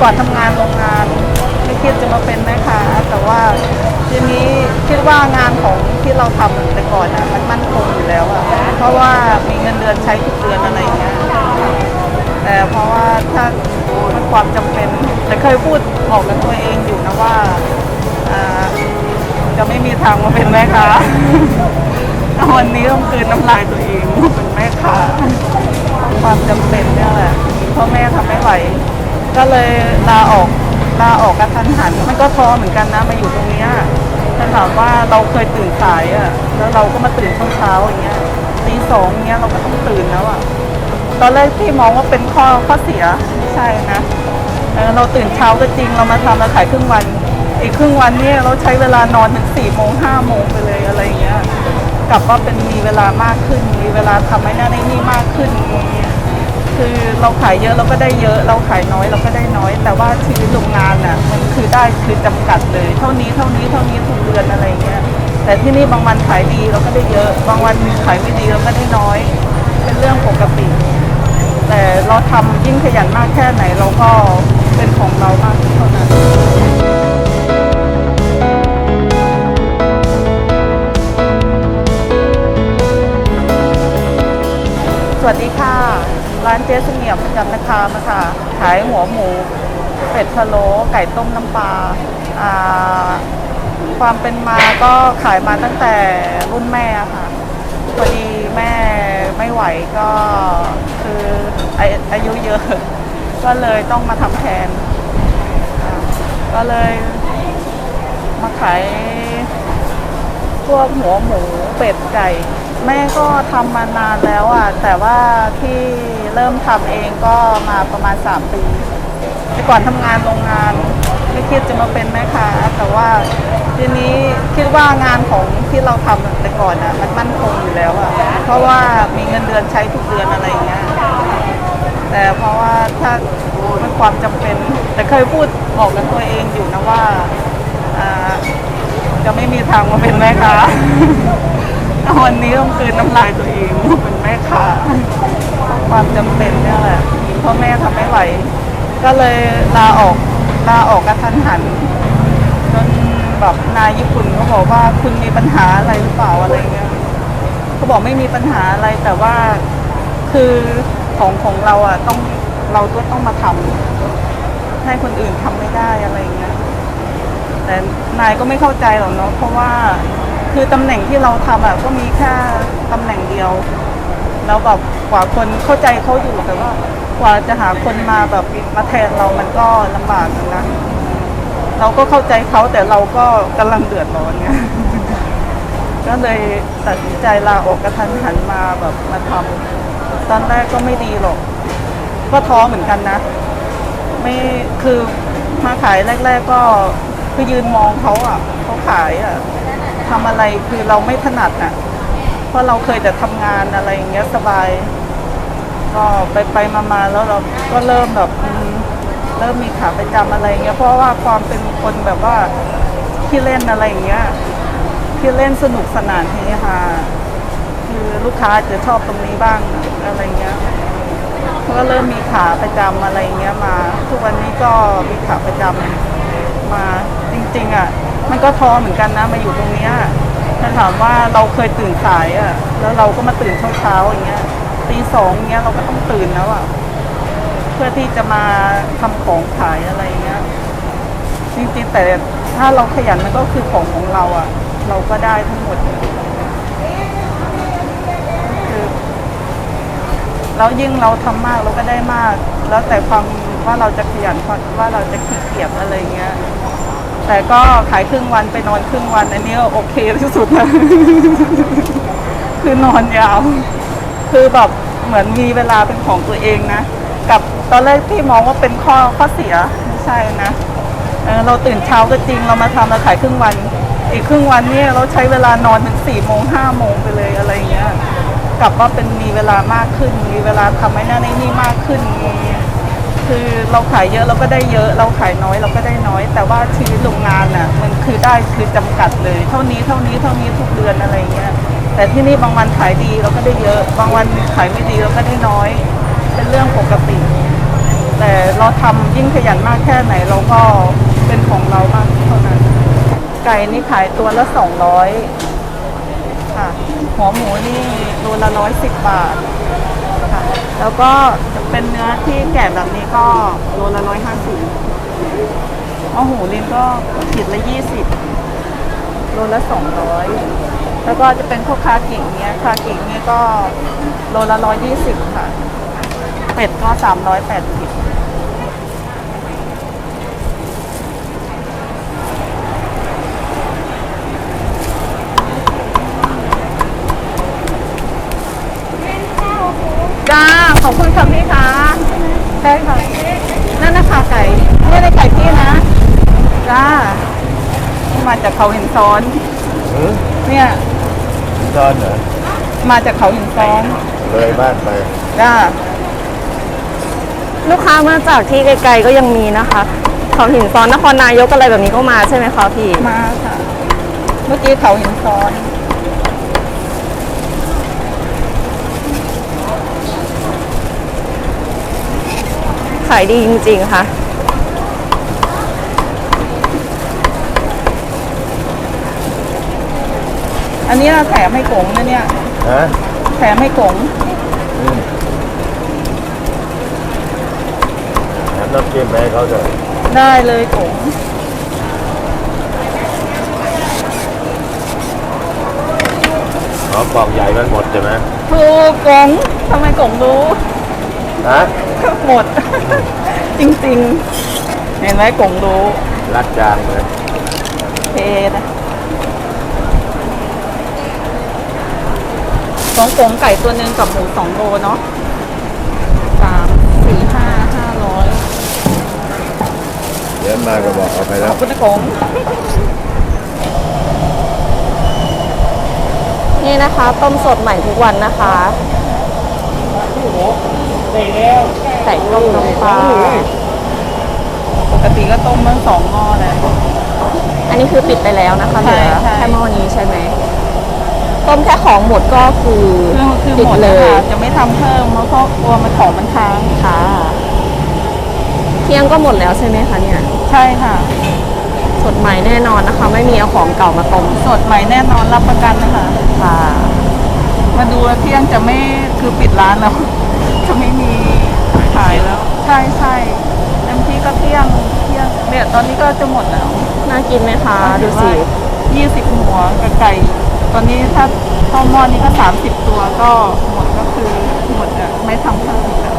ก่อนทำงานโรงงานไม่คิดจะมาเป็นแม่ค้าแต่ว่าทีนี้คิดว่างานของที่เราทำแต่ก่อนอะมันมั่นคงอยู่แล้วอะเพราะว่ามีเงินเดือนใช้ทุกเดือนอะไรอย่างเงี้ยแต่เพราะว่าถ้ามันความจำเป็นแต่เคยพูดบอกกับตัวเองอยู่นะว่าอ่าจะไม่มีทางมาเป็นแม่ค้า วันนี้ต้องคืนน้ำลายตัวเองเป็นแม่ค้าความจำเป็นเนี่ยแหละเพ่อแม่ทำไม่ไหว ก็เลยลาออกลาออกกระทันหันมันก็ท้อเหมือนกันนะมาอยู่ตรงเนี้ยถ้าถามว่าเราเคยตื่นสายอะแล้วเราก็มาตื่นช่วงเช้าอย่างเงี้ยตีสองเงี้ยเราก็ต้องตื่นแล้วอะตอนแรกที่มองว่าเป็นข้อข้อเสียไม่ใช่นะเเราตื่นเช้าก็จริงเรามาทำเราขายครึ่งวัน อีกครึ่งวันเนี่ยเราใช้เวลานอนถึงสี่โมงห้าโมงไปเลยอะไรเงี้ยกลับว่าเป็นมีเวลามากขึ้น มีเวลาทำให้นั่นให้นี่มากขึ้นอย่าง เราขายเยอะเราก็ได้เยอะ เราขายน้อยเราก็ได้น้อย แต่ว่าชีวิตโรงงานน่ะมันคือได้คือจำกัดเลย เท่านี้เท่านี้เท่านี้ทุกเดือนอะไรเงี้ยแต่ที่นี่บางวันขายดีเราก็ได้เยอะ บางวันขายไม่ดีเราก็ได้น้อย เป็นเรื่องปกติ แต่เราทำยิ่งขยันมากแค่ไหนเราก็เป็นของเรามากเท่านั้นานเจ๊เสงี่ยมประจำนาคามอะค่ะ ขายหัวหมู เป็ดพะโล้ไก่ต้มน้ำปลาอ่าความเป็นมาก็ขายมาตั้งแต่รุ่นแม่ค่ะพอดีแม่ไม่ไหวก็คืออาอายุเยอะ ก็เลยต้องมาทำแทน ก็เลยมาขายพวกหัวหมูเป็ดไก่ แม่ก็ทำมานานแล้วอะ แต่ว่าที่เริ่มทำเองก็มาประมาณ 3 ปีแต่ก่อนทำงานโรงงานไม่คิดจะมาเป็นแม่ค้าแต่ว่าทีนี้คิดว่างานของที่เราทำแต่ก่อนอะมันมั่นคงอยู่แล้วอะเพราะว่ามีเงินเดือนใช้ทุกเดือนอะไรอย่างเงี้ยแต่เพราะว่าถ้ามันความจำเป็น แต่เคยพูดบอกกับตัวเองอยู่นะว่าอ่าจะไม่มีทางมาเป็นแม่ค้า วันนี้ต้องคืนน้ำลายตัวเองเป็นแม่ค้าความจำเป็นเนี่ยแหละพ่อแม่ทำไม่ไหว ก็เลยลาออกลาออกกระทันหันจนแบบนายญี่ปุ่นเขาบอกว่าคุณมีปัญหาอะไรหรือเปล่าอะไรเงี้ยเขาบอกไม่มีปัญหาอะไรแต่ว่าคือของของเราอะต้องเราก็ต้องมาทำให้คนอื่นทำไม่ได้อะไรเงี้ยแต่นายก็ไม่เข้าใจหรอกเนาะเพราะว่า คือตำแหน่งที่เราทำอะก็มีแค่ตำแหน่งเดียว แล้วแบบกว่าคนเข้าใจเขาอยู่แต่ว่ากว่าจะหาคนมาแบบมาแทนเรามันก็ลำบากนะเราก็เข้าใจเขาแต่เราก็กำลังเดือดร้อนไง ก็เลยตัดสินใจลาออกกระทันหันมาแบบมาทำตอนแรกก็ไม่ดีหรอก ก็ท้อเหมือนกันนะ ไม่คือมาขายแรก ๆ ก็ คือยืนมองเขาอะเขาขายอะทำอะไรคือเราไม่ถนัดอะ เพราะเราเคยแต่ทำงานอะไรอย่างเงี้ยสบาย ก็ไปไปมามาแล้วเราก็เริ่มแบบเริ่มมีขาประจำอะไรเงี้ยเพราะว่าความเป็นคนแบบว่าที่เล่นอะไรอย่างเงี้ยที่เล่นสนุกสนานเฮฮาคือลูกค้าจะชอบตรงนี้บ้างอะไรเงี้ยก็เริ่มมีขาประจำอะไรเงี้ยมา ทุกวันนี้ก็มีขาประจำมา จริงๆอะ มันก็ท้อเหมือนกันนะมาอยู่ตรงเนี้ยถ้าถามว่าเราเคยตื่นสายอะ แล้วเราก็มาตื่นเช้าๆอย่างเงี้ยตีสองเงี้ยเราก็ต้องตื่นแล้วอะเพื่อที่จะมาทำของขายอะไรเงี้ยจริงๆแต่ถ้าเราขยันมันก็คือของของเราอะ เราก็ได้ทั้งหมดคือแล้วยิ่งเราทำมากเราก็ได้มาก แล้วแต่ความว่าเราจะขยันว่าเราจะขี้เกียจอะไรเงี้ย แต่ก็ขายครึ่งวันไปนอนครึ่งวัน อันนี้โอเคที่สุดนะคือนอนยาว คือแบบเหมือนมีเวลาเป็นของตัวเองนะ กับตอนแรกที่มองว่าเป็นข้อข้อเสียไม่ใช่นะเเราตื่นเช้าก็จริงเรามาทำเราขายครึ่งวัน อีกครึ่งวันเนี่ยเราใช้เวลานอนถึงสี่โมงห้าโมงไปเลยอะไรเงี้ยกลับว่าเป็นมีเวลามากขึ้น มีเวลาทำให้หนั่นให้นี่มากขึ้นอย่างเงี้ย คือเราขายเยอะเราก็ได้เยอะ เราขายน้อยเราก็ได้น้อย แต่ว่าชีวิตโรงงานน่ะมันคือได้คือจำกัดเลย เท่านี้เท่านี้เท่านี้ทุกเดือนอะไรเงี้ยแต่ที่นี่บางวันขายดีเราก็ได้เยอะ บางวันขายไม่ดีเราก็ได้น้อย เป็นเรื่องปกติ แต่เราทำยิ่งขยันมากแค่ไหนเราก็เป็นของเรามากเท่านั้น ไก่นี่ขายตัวละสองร้อยค่ะหัวหมูนี่ตัวละร้อยสิบบาทค่ะแล้วก็จ เป็นเนื้อที่แก่แบบนี้ก็โลละร้อยห้าสิบเอหูลินก็ขีดละยี่สิบโลละสองร้อยแล้วก็จะเป็นพวกคากิ่งเนี้ยคากิ่งนี่ก็โลละร้อยยี่สิบค่ะ เป็ดก็สามร้อยแปดสิบ จ้า ข อบคุณค่ะพี่คะได้ค่ะ นั่นนะคะไก่ไม่ได้ไก่พี่นะ จ้า มาจากเขาหินซ้อนหือเนี่ย ตอนเหรอมาจากเขาหินซ้อน เลยบ้านไป จ้า ลูกค้ามาจากที่ไกลๆก็ยังมีนะคะเขาหินซ้อนนครนายกอะไรแบบนี้ก็มาใช่ไหมคะพี่ มาค่ะ เมื่อกี้เขาหินซ้อน ขายดีจริง ๆ ค่ะ อันนี้เราแถมให้กงนะเนี่ย ฮะแถมให้กงอืมแถมน้ำจิ้มไปให้เขาด้วยได้เลยกงหอมปอกใหญ่มันหมดใช่ไหมถูกกงทำไมกงรู้ ฮะ หมด จริงๆ เห็นไหมกงรู้รัดจางเลยเพนะสองกงไก่ตัวหนึ่งกับหมูสองโลเนาะสามสี่ห้าห้าร้อยเดี๋ยวมาก็บอกเอาไปขแล้อวบคุณนะกงนี่นะคะ ต้มสดใหม่ทุกวันนะคะ ไก่ต้มน้ำปลาปกติก็ต้มเมื่อสองหม้อเลยอันนี้คือปิดไปแล้วนะคะเหลือใช่ใช่ แค่หม้อนี้ใช่ไหมต้มแค่ของหมดก็คือคือคือปิดหมดเลแล้วยค่ะจะไม่ทำเพิ่มเพราะเขากลัวมันของมันค้าง ค่ะ เที่ยงก็หมดแล้วใช่ไหมคะเนี่ย ใช่ค่ะ สดใหม่แน่นอนนะคะ ไม่มีเอาของเก่ามาต้มสดใหม่แน่นอนรับประกันนะคะ ค่ะ มาดูแล้วเที่ยงจะไม่คือปิดร้านแล้ว จะไม่มีขายแล้ว ใช่ใช่เต็มที่ก็เที่ยงเที่ยงเนี่ย ตอนนี้ก็จะหมดแล้วน่ากินไหมคะ ดูสิ ยี่สิบหัวกับไก่ ตอนนี้ถ้าข้าวหม้อนี้ก็สามสิบตัวก็หมดก็คือหมดอะไม่ทำเพิ่มอีกแล้ว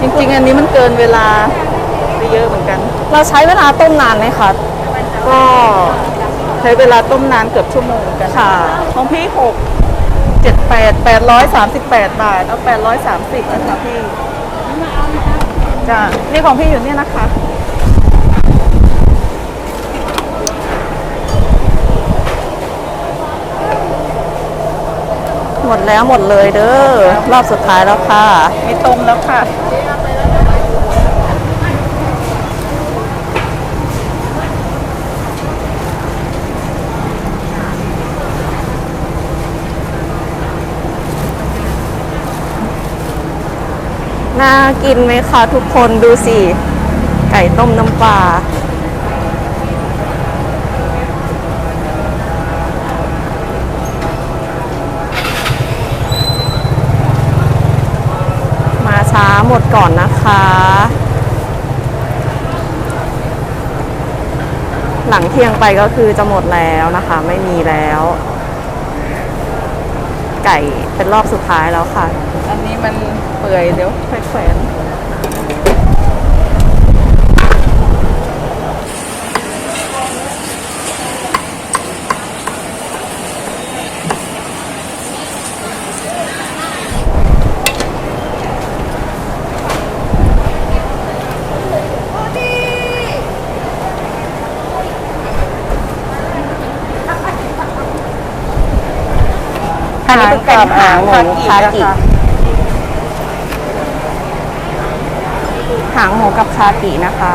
จริง ๆ อันนี้มันเกินเวลาไปเยอะเหมือนกัน เราใช้เวลาต้มนานไหมคะก็ใช้เวลาต้มนานเกือบชั่วโมงเหมือนกันค่ะ ของพี่หกเจ็ดแปดแปดร้อยสามสิบแปดบาทแล้วแปดร้อยสามสิบนะคะพี่จ้านี่ของพี่อยู่เนี่ยนะคะ หมดแล้วหมดเลยเด้อรอบสุดท้ายแล้วค่ะมีต้มแล้วค่ะน่ากินไหมคะทุกคนดูสิ ไก่ต้มน้ำปลา มาช้า หมดก่อนนะคะ หลังเที่ยงไปก็คือจะหมดแล้วนะคะ ไม่มีแล้ว ไก่เป็นรอบสุดท้ายแล้วค่ะ อันนี้มันเปื่อยเดี๋ยวไปแขวน อันนี้เป็นหางหมูคากิหางหมูกับคากินะคะ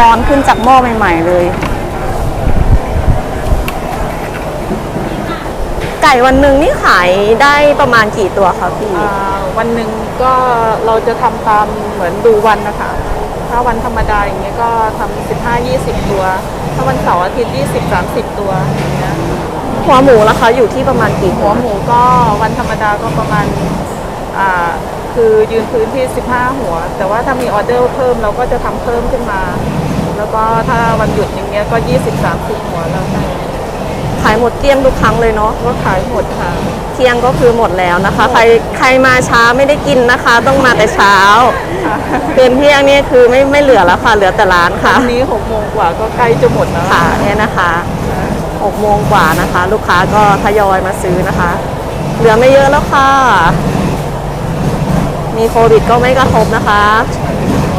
ร้อนๆขึ้นจากหม้อใหม่ ๆ เลย ไก่วันหนึ่งนี่ขายได้ประมาณกี่ตัวคะพี่ อ่าวันหนึ่งก็เราจะทำตามเหมือนดูวันนะคะ ถ้าวันธรรมดาอย่างเงี้ยก็ทำสิบห้ายี่สิบตัว ถ้าวันเสาร์อาทิตย์ยี่สิบสามสิบตัวอย่างเงี้ย หัวหมูราคาอยู่ที่ประมาณกี่หัวหมูก็วันธรรมดาก็ประมาณอ่าคือยืนพื้นที่ 15 หัว แต่ว่าถ้ามีออเดอร์เพิ่มเราก็จะทำเพิ่มขึ้นมา แล้วก็ถ้าวันหยุดอย่างเงี้ยก็ 20 30 หัวแล้วแต่ขายหมดเกลี้ยงทุกครั้งเลยเนาะก็ขายหมดค่ะ เที่ยงก็คือหมดแล้วนะคะ ใครใครมาช้าไม่ได้กินนะคะ ต้องมาแต่เช้าเกินเที่ยงนี่คือไม่ไม่เหลือแล้วค่ะเหลือแต่ร้านค่ะวันนี้6โมงกว่าก็ใกล้จะหมดแล้วค่ะเนี่ยนะคะ 6โมงกว่านะคะ ลูกค้าก็ทยอยมาซื้อนะคะ เหลือไม่เยอะแล้วค่ะ มีโควิดก็ไม่กระทบนะคะ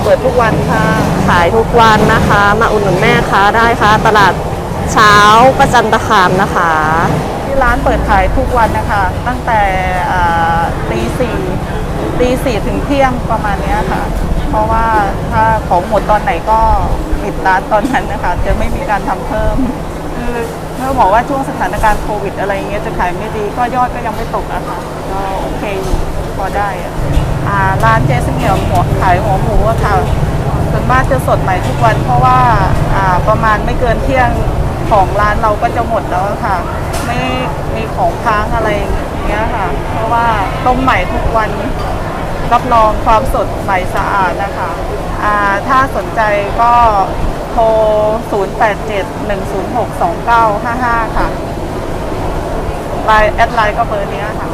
เปิดทุกวันค่ะ ขายทุกวันนะคะ มาอุดหนุนแม่ค้าได้ค่ะ ตลาดเช้าประจันตคามนะคะ ที่ร้านเปิดขายทุกวันนะคะ ตั้งแต่ตีสี่ตีสี่ถึงเที่ยงประมาณนี้ค่ะ เพราะว่าถ้าของหมดตอนไหนก็ปิดร้านตอนนั้นนะคะ จะไม่มีการทำเพิ่มคือ เมื่อบอกว่าช่วงสถานการณ์โควิด อะไรเงี้ยจะขายไม่ดีก็ยอดก็ยังไม่ตกอะค่ะก็โอเคอยู่พอได้อะอ่าร้านเจสเงียวหัวขายหัวหมูอะค่ะส่วนมากจะสดใหม่ทุกวัน เพราะว่าอ่าประมาณไม่เกินเที่ยงของร้านเราก็จะหมดแล้วอะค่ะ ไม่มีของค้างอะไรอย่างเงี้ยค่ะ เพราะว่าต้มใหม่ทุกวันรับรองความสดใหม่สะอาดนะคะอ่าถ้าสนใจก็ โทร 0871062955 ค่ะไลน์แอดไลน์ก็เบอร์นี้ค่ะ